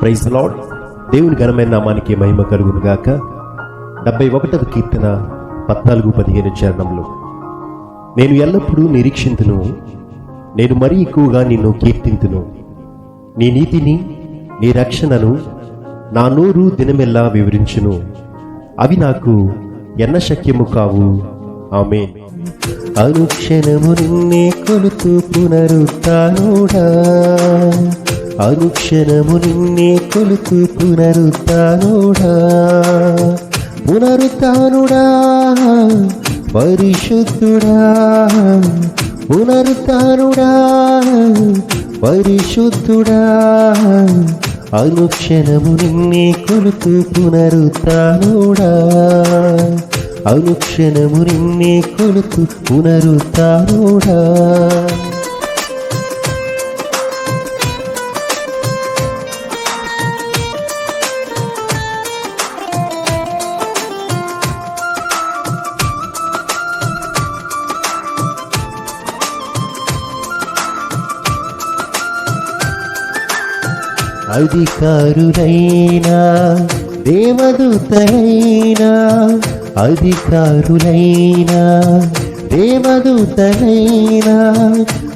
Praise lord దేవుని ఘనమైన నామానికి మహిమ కలుగును గాక. డెబ్బై ఒకటవ కీర్తన పద్నాలుగు పదిహేను చరణంలో. నేను ఎల్లప్పుడూ నిరీక్షింతును. నేను మరీ ఎక్కువగా నిన్ను కీర్తింతును. నీ నీతిని నీ రక్షణను నా నోరు దినమెల్లా వివరించును. అవి నాకు ఎన్న శక్యము కావు. ఆమె అనుక్షణము నిన్నే కొలుతూ పునరుత్నుడా అనుక్షణము నిన్నే కొలుతూ పునరుత్నుడా పునరుత్నుడా పరిశుద్ధుడా. పునరుత్నుడా పరిశుద్ధుడా. అనుక్షణము నిన్నే కొలుతూ పునరుత్నుడా అనుక్షణము నిన్నే కొలుతూ పునరుత్నుడా అధికారులైనా దేవదూతలైనా అధికారులైనా దేవదూతలైనా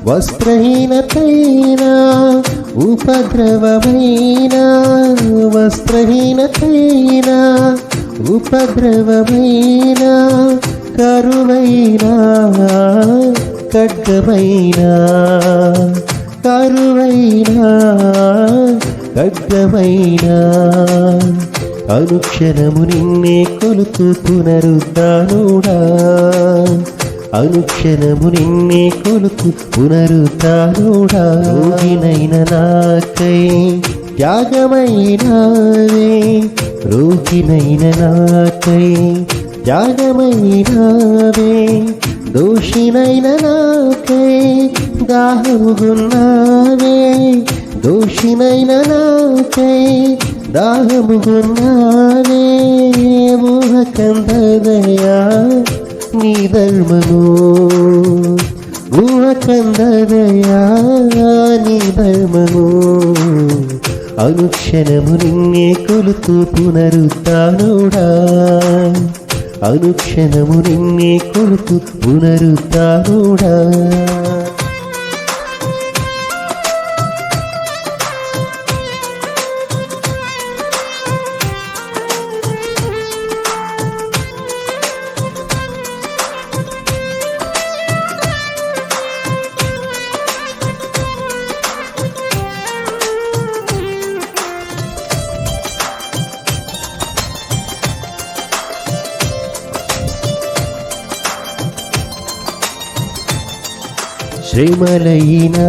వస్త్రహీనతైనా ఉపద్రవమైనా వస్త్రహీనతైనా ఉపద్రవమైనా కరువైనా ఖడ్గమైనా కరువైనా ఖడ్గమైనా. అనుక్షణము నిన్నే కొలుతూ పునరుద్ధానుడా. అనుక్షణము నిన్నే కొలుతూ పునరుద్ధానుడా. రోగినైన నాకై త్యాగమైనావే. రోగినైన నాకై త్యాగమైనావే. దోషినైన నాకై దాహముగున్నావే. దోషినైన నాకై దాహముగున్నావే ఊహకందదయా నీ ధర్మము. ఊహకందదయా నీ ధర్మము. అనుక్షణము నిన్నే కొలుతూ పునరుత్నుడా అనుక్షణము నిన్నే కొలుతూ పునరుత్నుడా శ్రీమలైనా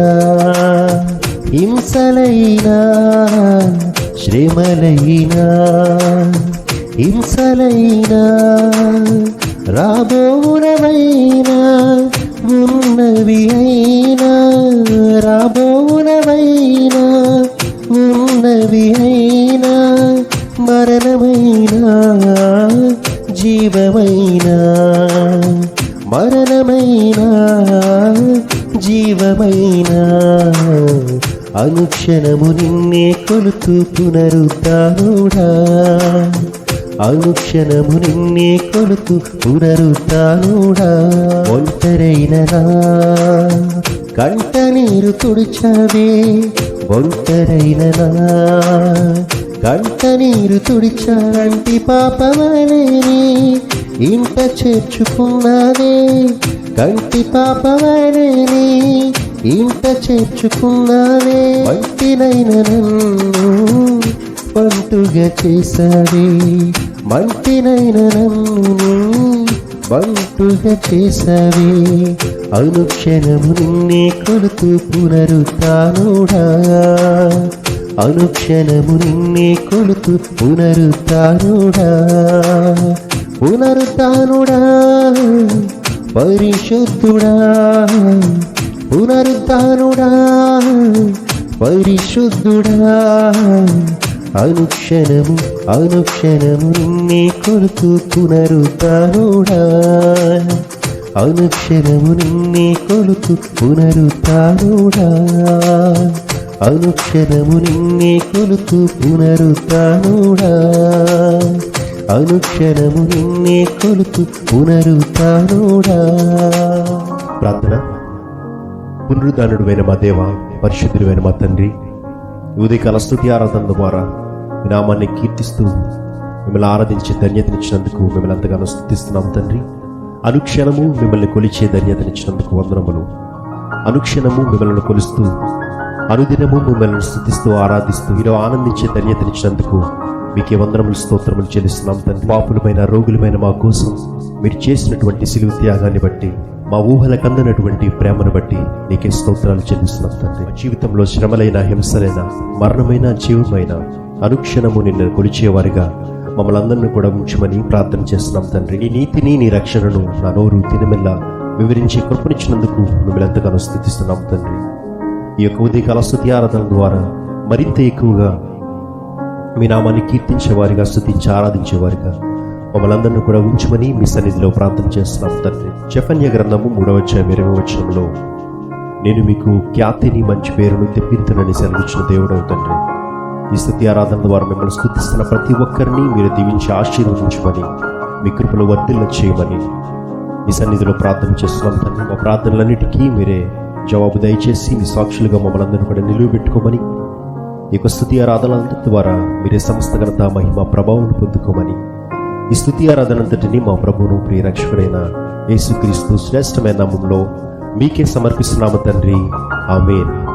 హింసలైనా శ్రీమలైనా హింసలైనా రాబోవునవైనా ఉన్నవి అయినా రాబోవునవైనా ఉన్నవి అయినా మరణమైనా జీవమైనా మరణమైనా జీవమైనా? అనుక్షణము నిన్నే కొలుతూ పునరుతానుడా అనుక్షణము నిన్నే కొలుతూ పునరుతానుడా ఒంటరైన కంట నీరు తుడిచవే. ఒంటరైన కంట నీరు తుడిచారంటి పాపమనేని ఇంట చేర్చుకున్నదే కంటి పాపమనేని ఇంట చేర్చుకున్నానే. మంటినైన నన్ను పంటుగా చేశాడే. మంటినైన నన్ను బంటుగా చేశావే అనుక్షణము నిన్నే కొలుతూ పునరుత్నుడా అనుక్షణము నిన్నే కొలుతూ పునరుత్నుడా పునరుత్నుడా పరిశుద్ధుడా పునరుద్ధానుడా పరిశుద్ధుడా అనుక్షణము అనుక్షణము నిన్నే కొలుతూ పునరుద్ధానుడా అనుక్షణము నిన్నే కొలుతు పునరుద్ధానుడా అనుక్షణము నిన్నే కొలుతు పునరుద్ధానుడా. అనుక్షణము నిన్నే కొలుతు పునరుతానుడా. ప్రార్థన. పునరుద్ధానుడువైన మా దేవ పరిశుద్ధుడైన మా తండ్రి ఉదయకాల స్థుతి ఆరాధన ద్వారా నామాన్ని కీర్తిస్తూ మిమ్మల్ని ఆరాధించే ధన్యతనిచ్చినందుకు మిమ్మల్ని అంతగానో స్థుతిస్తున్నాం తండ్రి. అనుక్షణము మిమ్మల్ని కొలిచే ధన్యతనిచ్చినందుకు వందనములు. అనుక్షణము మిమ్మల్ని కొలుస్తూ అనుదినము మిమ్మల్ని స్థుతిస్తూ ఆరాధిస్తూ ఈరోజు ఆనందించే ధన్యతనిచ్చినందుకు మీకే వందనములు స్తోత్రములు చెల్లిస్తున్నాం తండ్రి. పాపులమైన రోగులమైన మా కోసం మీరు చేసినటువంటి సిలువు త్యాగాన్ని బట్టి మా ఊహలకు అందనటువంటి ప్రేమను బట్టి నీకే స్తోత్రాలు చెల్లిస్తున్నాం తండ్రి. జీవితంలో శ్రమలైన హింసలైన మరణమైన జీవమైన అనుక్షణము నిన్ను కొలిచేవారిగా మమ్మల్ని అందరిని కూడా ఉంచమని ప్రార్థన చేస్తున్నాం తండ్రి. నీ నీతిని నీ రక్షణను నా నోరు తినమెల్ల వివరించి కృపనిచ్చినందుకు మిమ్మల్ని ఎంతగానో స్థుతిస్తున్నాం తండ్రి. ఈ యొక్క ఉదయకాల స్థుతి ఆరాధన ద్వారా మరింత ఎక్కువగా మీ నామాన్ని కీర్తించేవారిగా స్థుతించి ఆరాధించేవారిగా. మమ్మల్ని అందరినీ కూడా ఉంచమని మీ సన్నిధిలో ప్రార్థన చేస్తున్నాం తండ్రి. చఫన్య గ్రంథము మూడవ ఇరవై వచ్చంలో నేను మీకు ఖ్యాతిని మంచి పేరును తెప్పించనని సెలవిచ్చిన దేవుడవు తండ్రి. ఈ స్థుతి ఆరాధన ద్వారా మిమ్మల్ని స్థుతిస్తున్న ప్రతి ఒక్కరిని మీరు దీవించి ఆశీర్వదించమని మీ కృపలో వర్ధిల్ల చేయమని మీ సన్నిధిలో ప్రార్థన చేస్తున్నాం తండ్రి. మా ప్రార్థనలన్నిటికీ మీరే జవాబు దయచేసి మీ సాక్షులుగా మమ్మల్ని అందరినీ కూడా నిలువ పెట్టుకోమని యొక్క స్థుతి ఆరాధన ద్వారా మీరే సమస్త ఘనత మహిమ ప్రభావం పొందుకోమని. ఈ స్థుతి ఆరాధనంతటిని మా ప్రభువును ప్రియరక్షకుడైన యేసుక్రీస్తు శ్రేష్టమైన నామంలో మీకే సమర్పిస్తున్నాము తండ్రి. ఆమేన్.